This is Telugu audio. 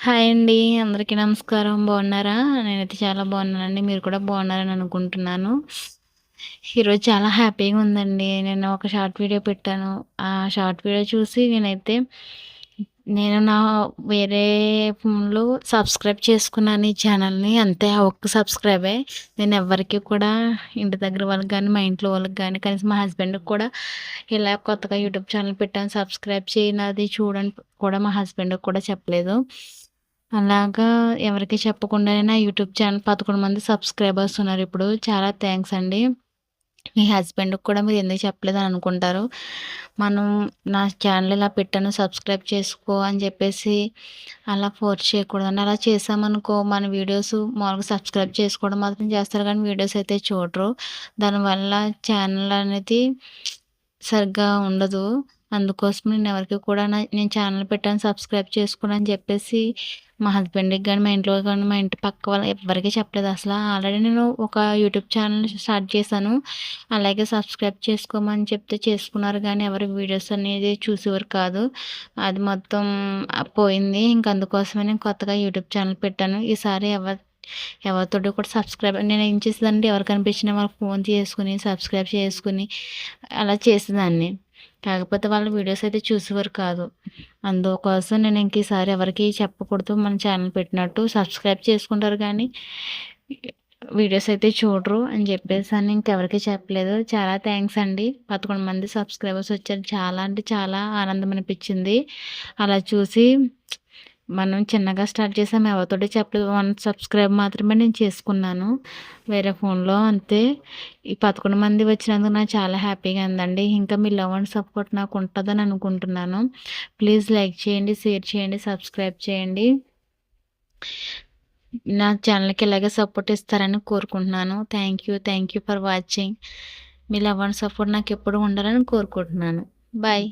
హాయ్ అండి. అందరికీ నమస్కారం. బాగున్నారా? నేనైతే చాలా బాగున్నానండి. మీరు కూడా బాగున్నారని అనుకుంటున్నాను. ఈరోజు చాలా హ్యాపీగా ఉందండి. నేను ఒక షార్ట్ వీడియో పెట్టాను. ఆ షార్ట్ వీడియో చూసి నేనైతే నేను నా వేరే ఫోన్‌లో సబ్స్క్రైబ్ చేసుకున్నాను ఈ ఛానల్‌ని. అంతే ఒక్క సబ్స్క్రైబే. నేను ఎవ్వరికీ కూడా ఇంటి దగ్గర వాళ్ళకి కానీ మా ఇంట్లో వాళ్ళకి కానీ కనీసం మా హస్బెండ్‌కి కూడా ఇలా కొత్తగా యూట్యూబ్ ఛానల్ పెట్టాను సబ్స్క్రైబ్ చేయనది నాది చూడని కూడా మా హస్బెండ్‌కి కూడా చెప్పలేదు. అలాగా ఎవరికీ చెప్పకుండానే నా యూట్యూబ్ ఛానల్ 11 మంది సబ్స్క్రైబర్స్ ఉన్నారు ఇప్పుడు చాలా థ్యాంక్స్ అండి. మీ హస్బెండ్‌కి కూడా మీరు ఎందుకు చెప్పలేదని అనుకుంటారు. మనం నా ఛానల్ ఇలా పెట్టాను సబ్స్క్రైబ్ చేసుకో అని చెప్పేసి అలా ఫోర్స్ చేయకూడదని అలా చేసామనుకో మన వీడియోస్ మామూలుగా సబ్స్క్రైబ్ చేసుకోవడం మాత్రం చేస్తారు కానీ వీడియోస్ అయితే చూడరు. దానివల్ల ఛానల్ అనేది సరిగ్గా ఉండదు. అందుకోసం నేను ఎవరికి కూడా నా నేను ఛానల్ పెట్టాను సబ్స్క్రైబ్ చేసుకుని అని చెప్పేసి మా హస్బెండ్‌కి కానీ మా ఇంట్లో కానీ మా ఇంటి పక్క వాళ్ళ ఎవ్వరికీ చెప్పలేదు అసలు ఆల్రెడీ నేను ఒక యూట్యూబ్ ఛానల్ స్టార్ట్ చేశాను. అలాగే సబ్స్క్రైబ్ చేసుకోమని చెప్తే చేసుకున్నారు కానీ ఎవరు వీడియోస్ అనేది చూసేవారు కాదు. అది మొత్తం పోయింది. ఇంక అందుకోసమే నేను కొత్తగా యూట్యూబ్ ఛానల్ పెట్టాను. ఈసారి ఎవరి ఎవరితోటి కూడా సబ్స్క్రైబ్ నేను ఏం చేసేదాన్నంటే ఎవరు కనిపించినా వాళ్ళకి ఫోన్ చేసుకుని సబ్స్క్రైబ్ చేసుకుని అలా చేసేదాన్ని. కాకపోతే వాళ్ళ వీడియోస్ అయితే చూసేవారు కాదు. అందుకోసం నేను ఇంక ఈసారి ఎవరికీ చెప్పకూడదు మన ఛానల్ పెట్టినట్టు. సబ్స్క్రైబ్ చేసుకుంటారు కానీ వీడియోస్ అయితే చూడరు అని చెప్పేసి అని ఇంకెవరికీ చెప్పలేదు. చాలా థ్యాంక్స్ అండి. 11 మంది సబ్స్క్రైబర్స్ వచ్చారు. చాలా అంటే చాలా ఆనందం అనిపించింది. అలా చూసి మనం చిన్నగా స్టార్ట్ చేసాం. ఎవరితోటి చెప్పలేదు. వన్ సబ్స్క్రైబ్ మాత్రమే నేను చేసుకున్నాను. వేరే ఫోన్‌లో అంతే. ఈ 11 మంది వచ్చినందుకు నాకు చాలా హ్యాపీగా ఉందండి. ఇంకా మీ లవ్ అండ్ సపోర్ట్ నాకు ఉంటుందని అనుకుంటున్నాను. ప్లీజ్ లైక్ చేయండి, షేర్ చేయండి, సబ్స్క్రైబ్ చేయండి. నా ఛానల్‌కి ఇలాగే సపోర్ట్ ఇస్తారని కోరుకుంటున్నాను. Thank you. Thank you for watching. Me love and support నాకెప్పుడు ఉండాలని కోరుకుంటున్నాను. బాయ్.